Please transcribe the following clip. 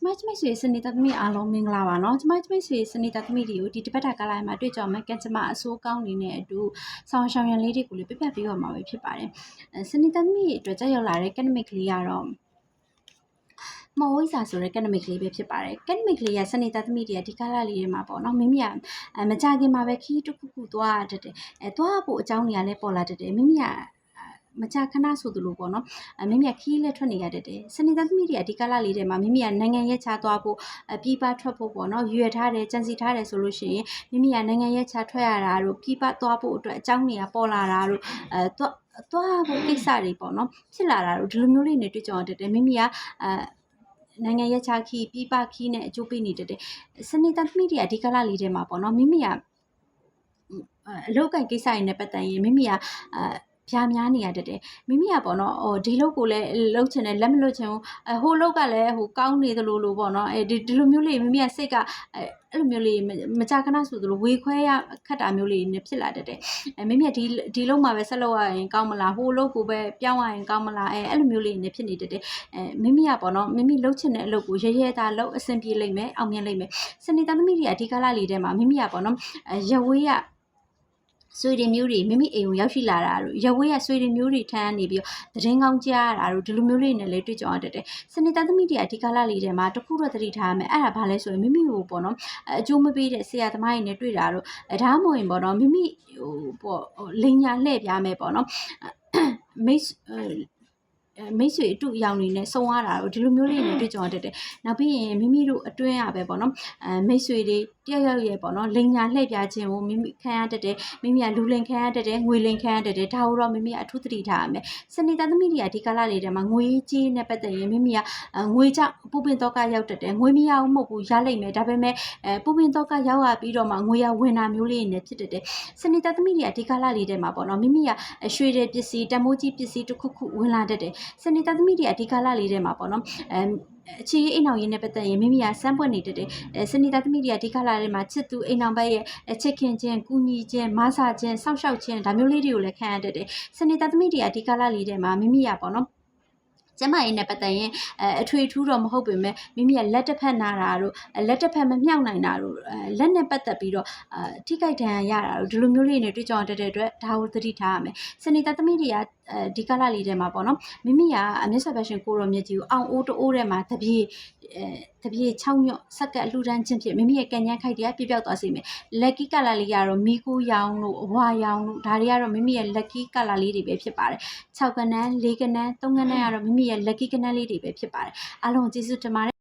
ကျမကျမိတ်ဆွေစနေတာသမီးအားလုံးမင်္ဂလာပါနော်ကျမကျမိတ်ဆွေစနေတာသမီးတွေကိုဒီတပတ်တာကာလမှာတွေ့ကြမယ်ကန်ကျမအဆိုးကောင်းနေတဲ့အတူဆောင်ရှောင်ရန်လေးတွေကိုလည်းပြပြပေးရမှာပဲဖြစ်ပါတယ်စနေတာသမီးအတွက်ကြောက်လာတဲ့ academic လေးကတော့မဝိစာဆိုတဲ့ academic လေးပဲဖြစ်ပါတယ် academic လေးရစနေတာသမီးတွေကဒီကာလလေးတွေမှာပေါ့နော်မိမိကမကြခင်မှာပဲခီးတစ်ခုခုသွားတတ်တယ်အဲသွားဖို့အကြောင်းတွေကလည်းပေါ်လာတတ်တယ်မိမိက မကြခဏဆိုသလိုပေါ့နော်အမိမိကခီးလက်ထွက်နေရတတ်တယ်စနေသားသမီးတွေအဒီကလာလေးတွေမှာမိမိကနိုင်ငံရဲ့ခြားသွားဖို့အပြပထွက်ဖို့ပေါ့နော်ရွယ်ထားတယ်ကြံစီထားတယ်ဆိုလို့ရှိရင်မိမိကနိုင်ငံရဲ့ခြားထွက်ရတာတို့ပြပသွားဖို့အတွက်အကြောင်းတွေကပေါ်လာတာတို့အဲသွားသွားဖို့ကိစ္စတွေပေါ့နော်ဖြစ်လာတာတို့ဒီလိုမျိုးလေးနေတွေ့ကြုံရတတ်တယ်မိမိကအဲနိုင်ငံရဲ့ခြားခီးပြပခီးနဲ့အကျိုးပေးနေတတ်တယ်စနေသားသမီးတွေအဒီကလာလေးတွေမှာပေါ့နော်မိမိကအလောက်ကန်ကိစ္စတွေနဲ့ပတ်သက်ရင်မိမိကအဲ ပြားများနေရတတ်တယ်မိမိကပေါ့နော်ဟိုဒီလောက်ကိုလည်းလှုပ်ချင်တယ်လက်မလွတ်ချင်ဘူးအဲဟိုလောက်ကလည်းဟိုကောင်းနေသလိုလိုပေါ့နော်အဲဒီဒီလိုမျိုးလေးမိမိကစိတ်ကအဲအဲ့လိုမျိုးလေးမကြခဏဆိုသလိုဝေခွဲရခတ်တာမျိုးလေးနဲ့ဖြစ်လာတတ်တယ်အဲမိမိကဒီဒီလုံးမှာပဲဆက်လုပ်ရရင်ကောင်းမလားဟိုလောက်ကိုပဲပြောင်းရရင်ကောင်းမလားအဲအဲ့လိုမျိုးလေးနဲ့ဖြစ်နေတတ်တယ်အဲမိမိကပေါ့နော်မိမိလှုပ်ချင်တဲ့အလုပ်ကိုရဲရဲသားလှုပ်အဆင်ပြေလိမ့်မယ်အောင်မြင်လိမ့်မယ်စနေသားသမီးတွေအဓိကလာလေးထဲမှာမိမိကပေါ့နော်အဲရဝေးရ ဆွေတွေမျိုးတွေမိမိအိမ်ကိုရောက်ရှိလာတာတို့ရဝေးရဆွေတွေမျိုးတွေထမ်းနေပြီးတော့သတင်းကောင်းကြားရတာတို့ဒီလိုမျိုးလေးနဲ့လည်းတွေ့ကြုံရတတ်တယ်။စနေသားသမီးတွေအဓိကလာလေးထဲမှာတခုတော့သတိထားရမယ်။အဲ့ဒါဘာလဲဆိုရင်မိမိကိုပေါ့နော်အကျိုးမပေးတဲ့ဆရာသမားတွေနဲ့တွေ့တာတို့ဒါမှမဟုတ်ရင်ပေါ့နော်မိမိဟိုပေါ့လိန်ညာလှည့်ပြားမယ်ပေါ့နော်။မိတ်မိတ်ဆွေအတူအယောင်တွေနဲ့စုံရတာတို့ဒီလိုမျိုးလေးနဲ့တွေ့ကြုံရတတ်တယ်။နောက်ပြီးရင်မိမိတို့အတွင်းရပဲပေါ့နော်။အဲမိတ်ဆွေတွေတ ယောက်ယောက်ရဲ့ပေါ့နော်လိန်ညာလှည့်ပြခြင်းကိုမိမိခံရတတ်တယ်။မိမိကလူလိန်ခံရတတ်တယ်ငွေလိန်ခံရတတ်တယ်ဒါကိုတော့မိမိကအထူးသတိထားရမယ်။စနေသားသမီးတွေကဒီကာလလေးထဲမှာငွေကြီးနဲ့ပတ်သက်ရင်မိမိကငွေကြောင့်ပူပင်တော့ကရောက်တတ်တယ်။ငွေမရဘူးမဟုတ်ဘူးရလိမ့်မယ်ဒါပေမဲ့အဲပူပင်တော့ကရောက်ရပြီးတော့မှငွေရဝင်တာမျိုးလေးနဲ့ဖြစ်တတ်တယ်။စနေသားသမီးတွေကဒီကာလလေးထဲမှာပေါ့နော်မိမိကရွှေတဲ့ပစ္စည်းတမိုးကြီးပစ္စည်းတစ်ခုခုဝင်လာတတ်တယ်။စနေသားသမီးတွေကအဒီကာလလေးထဲမှာပေါ့နော်အဲ အခြေရေးအိမ်အောင်ရေးနဲ့ပတ်သက်ရင်မိမိကစမ်းပွက်နေတတ်တယ်အဲစနေသားသမီးတွေကဒီကာလထဲမှာချစ်သူအိမ်အောင်ဘက်ရဲ့ချစ်ခင်ခြင်းကူညီခြင်းမဆာခြင်းစောင့်ရှောက်ခြင်းဒါမျိုးလေးတွေကိုလည်းခံရတတ်တယ်စနေသားသမီးတွေကဒီကာလလေးထဲမှာမိမိကပေါ့နော်ကျမရေးနဲ့ပတ်သက်ရင်အအထွေထူးတော့မဟုတ်ပေမဲ့မိမိကလက်တစ်ဖက်နာတာတို့လက်တစ်ဖက်မမြောက်နိုင်တာတို့လက်နဲ့ပတ်သက်ပြီးတော့အထိခိုက်ဒဏ်ရာရတာတို့ဒီလိုမျိုးလေးနဲ့တွေ့ကြုံတတ်တဲ့အတွက်ဒါကိုသတိထားရမယ်စနေသားသမီးတွေက အဲဒီကာလလေးထဲမှာပေါ့နော်မိမိကအမြတ်စွာဘုရားကိုရောမြတ်ကြီးကိုအောင်အိုးတိုးထဲမှာတပြေအဲတပြေ6ညွတ်ဆက်ကလှူဒန်းခြင်းဖြင့်မိမိရဲ့ကံဉဏ်ခိုက်တရားပြပြောက်သွားစေမယ်လက်ကီကလာလေးကတော့မီကူရောင်တို့အဝါရောင်တို့ဒါတွေကတော့မိမိရဲ့လက်ကီကလာလေးတွေပဲဖြစ်ပါတယ်6ကနန်း4ကနန်း3ကနန်းကတော့မိမိရဲ့လက်ကီကနန်းလေးတွေပဲဖြစ်ပါတယ်အားလုံးကျေးဇူးတင်ပါတယ်